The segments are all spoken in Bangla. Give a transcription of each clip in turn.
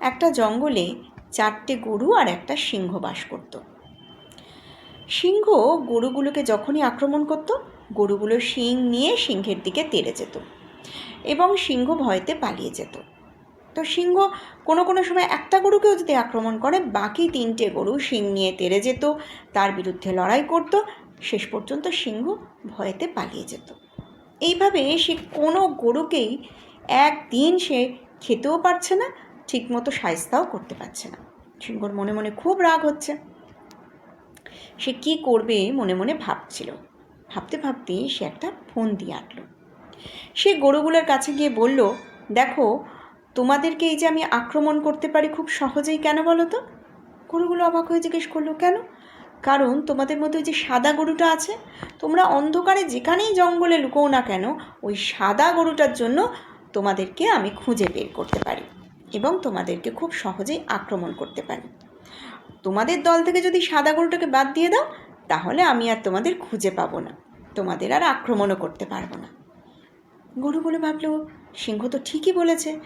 একটা জঙ্গলে চারটে গরু আর একটা সিংহ বাস করত। সিংহ গরুগুলোকে যখনই আক্রমণ করত, গরুগুলো শিং নিয়ে সিংহের দিকে তেড়ে যেত এবং সিংহ ভয়তে পালিয়ে যেত। তো সিংহ কোনো কোনো সময় একটা গরুকেও যদি আক্রমণ করে, বাকি তিনটে গরু শিং নিয়ে তেড়ে যেত, তার বিরুদ্ধে লড়াই করত, শেষ পর্যন্ত সিংহ ভয়েতে পালিয়ে যেত। এইভাবে সে কোনো গরুকেই একদিন সে খেতেও পারছে না ঠিকমতো সায়স্তাও করতে পারছে না। সিংহর মনে মনে খুব রাগ হচ্ছে। সে কি করবে মনে মনে ভাবছিল। ভাবতে ভাবতে সে একটা ফোন দিয়ে আঁটলো সে গরুগুলোর কাছে গিয়ে বলল, দেখো, তোমাদেরকে এই যে আমি আক্রমণ করতে পারি খুব সহজেই কেন বলো তো? গরুগুলো অবাক হয়ে জিজ্ঞেস করল, কেন? কারণ তোমাদের মধ্যে ওই যে সাদা গরুটা আছে, তোমরা অন্ধকারে যেখানেই জঙ্গলে লুকোও না কেন, ওই সাদা গরুটার জন্য তোমাদেরকে আমি খুঁজে বের করতে পারি। এবং তোমাদেরকে খুব সহজেই আক্রমণ করতে পারি। তোমাদের দল থেকে যদি সাদা গরুটাকে বাদ দিয়ে দাও, তাহলে আমি আর তোমাদের খুঁজে পাবো না। তোমাদের আর আক্রমণও করতে পারব না। গরু বলে ভাবলো, সিংহ তো ঠিকই বলেছে,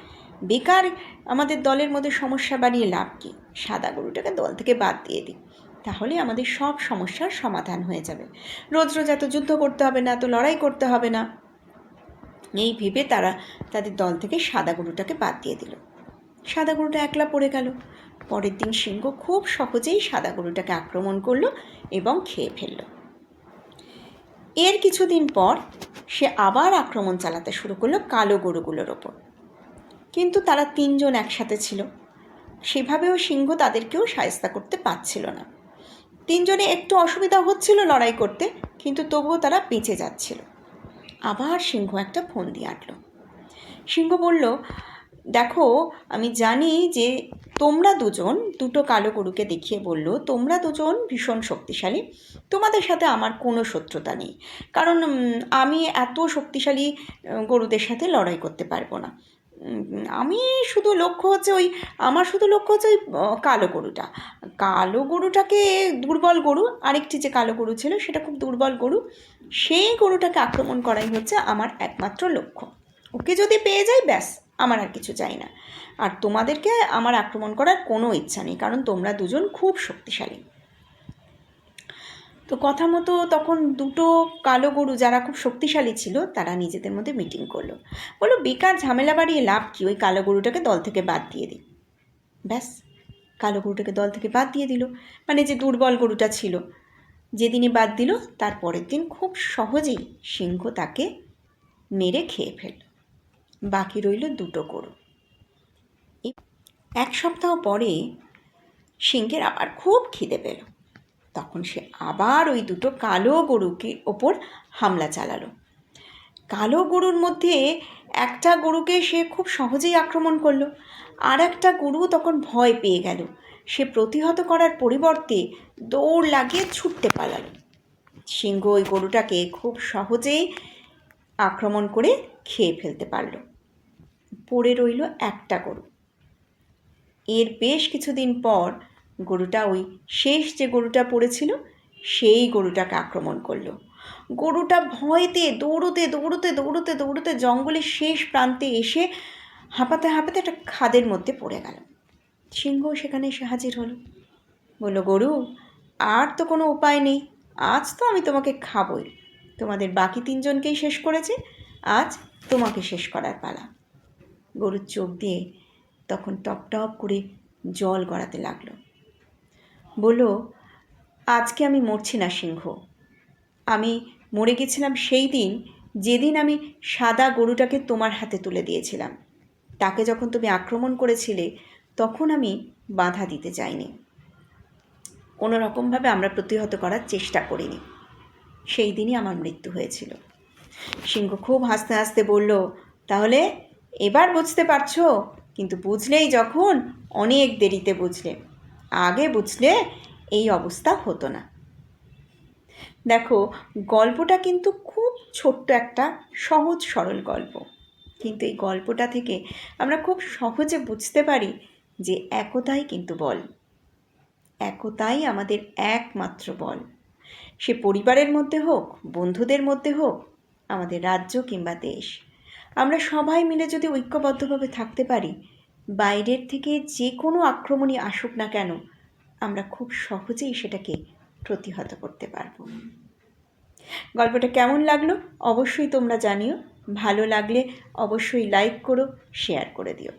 বেকার আমাদের দলের মধ্যে সমস্যা বাড়িয়ে লাভ কী? সাদা গরুটাকে দল থেকে বাদ দিয়ে দিই, তাহলে আমাদের সব সমস্যার সমাধান হয়ে যাবে। রোজ রোজ এত যুদ্ধ করতে হবে না, এত লড়াই করতে হবে না। এই ভেবে তারা তাদের দল থেকে সাদা গরুটাকে বাদ দিয়ে দিল। সাদা গরুটা একলা পড়ে গেল। পরের দিন সিংহ খুব সহজেই সাদা গরুটাকে আক্রমণ করল এবং খেয়ে ফেলল। এর কিছুদিন পর সে আবার আক্রমণ চালাতে শুরু করল কালো গরুগুলোর ওপর। কিন্তু তারা তিনজন একসাথে ছিল। সেভাবেও সিংহ তাদেরকেও সায়স্তা করতে পারছিল না। তিনজনে একটু অসুবিধা হচ্ছিল লড়াই করতে, কিন্তু তবুও তারা বেঁচে যাচ্ছিল। আবার সিংহ একটা ফোন দিয়ে আঁটলো। সিংহ বলল দেখো, আমি জানি যে তোমরা দুজন দুটো কালো গরুকে দেখিয়ে বলল, তোমরা দুজন ভীষণ শক্তিশালী। তোমাদের সাথে আমার কোনো শত্রুতা নেই। কারণ আমি এত শক্তিশালী গরুদের সাথে লড়াই করতে পারব না। আমি শুধু লক্ষ্য হচ্ছে ওই, আমার শুধু লক্ষ্য হচ্ছে ওই কালো গরুটা। কালো গরুটাকে দুর্বল গরু, আরেকটি যে কালো গরু ছিল সেটা খুব দুর্বল গরু, সেই গরুটাকে আক্রমণ করাই হচ্ছে আমার একমাত্র লক্ষ্য। ওকে যদি পেয়ে যাই, ব্যাস। আমার আর কিছু চাই না। আর তোমাদেরকে আমার আক্রমণ করার কোনো ইচ্ছা নেই, কারণ তোমরা দুজন খুব শক্তিশালী। তো কথা মতো তখন দুটো কালো গরু যারা খুব শক্তিশালী ছিল, তারা নিজেদের মধ্যে মিটিং করল। বলো বেকার ঝামেলা বাড়িয়ে লাভ কি? ওই কালো গরুটাকে দল থেকে বাদ দিয়ে দিই। ব্যাস, কালো গরুটাকে দল থেকে বাদ দিয়ে দিল। মানে যে দুর্বল গরুটা ছিল, যেদিনই বাদ দিল, তার পরের দিন খুব সহজেই সিংহ তাকে মেরে খেয়ে ফেলল। বাকি রইল দুটো গরু। এক সপ্তাহ পরে সিংহের আবার খুব খিদে পেল। তখন সে আবার ওই দুটো কালো গরুকে ওপর হামলা চালালো। কালো গরুর মধ্যে একটা গরুকে সে খুব সহজেই আক্রমণ করল। আর একটা গরু তখন ভয় পেয়ে গেল। সে প্রতিহত করার পরিবর্তে দৌড় লাগিয়ে ছুটতে পালালো। সিংহ ওই গরুটাকে খুব সহজেই আক্রমণ করে খেয়ে ফেলতে পারল। পড়ে রইল একটা গরু। এর বেশ কিছুদিন পর গরুটা ওই শেষ যে গরুটা পড়েছিল, সেই গরুটাকে আক্রমণ করল। গরুটা ভয়তে দৌড়তে দৌড়তে দৌড়তে দৌড়তে জঙ্গলের শেষ প্রান্তে এসে হাঁপাতে হাঁপাতে একটা খাদের মধ্যে পড়ে গেল। সিংহ সেখানে এসে হাজির হলো। বলল, গরু, আর তো কোনো উপায় নেই। আজ তো আমি তোমাকে খাবই। তোমাদের বাকি তিনজনকেই শেষ করেছি। আজ তোমাকে শেষ করার পালা। গরুর চোখ দিয়ে তখন টপ টপ করে জল গড়াতে লাগল। বলল, আজকে আমি মরছি না, সিংহ। আমি মরে গেছিলাম সেই দিন, যেদিন আমি সাদা গরুটাকে তোমার হাতে তুলে দিয়েছিলাম। তাকে যখন তুমি আক্রমণ করেছিলে, তখন আমি বাধা দিতে চাইনি কোনো রকমভাবে আমরা প্রতিহত করার চেষ্টা করিনি। সেই দিনই আমার মৃত্যু হয়েছিল। সিংহ খুব হাসতে হাসতে বলল, তাহলে এবার বুঝতে পারছ? কিন্তু বুঝলেই যখন অনেক দেরিতে বুঝলে। আগে বুঝলে এই অবস্থা হতো না। দেখো, গল্পটা কিন্তু খুব ছোট্ট একটা সহজ সরল গল্প। কিন্তু এই গল্পটা থেকে আমরা খুব সহজে বুঝতে পারি যে একতাই কিন্তু বল। একতাই আমাদের একমাত্র বল। সে পরিবারের মধ্যে হোক, বন্ধুদের মধ্যে হোক, আমাদের রাজ্য কিংবা দেশ। আমরা সবাই মিলে যদি ঐক্যবদ্ধভাবে থাকতে পারি, বাইরের থেকে যে কোনো আক্রমণই আসুক না কেন, আমরা খুব সহজেই সেটাকে প্রতিহত করতে পারব। গল্পটা কেমন লাগল অবশ্যই তোমরা জানিও, ভালো লাগলে অবশ্যই লাইক করো, শেয়ার করে দিও।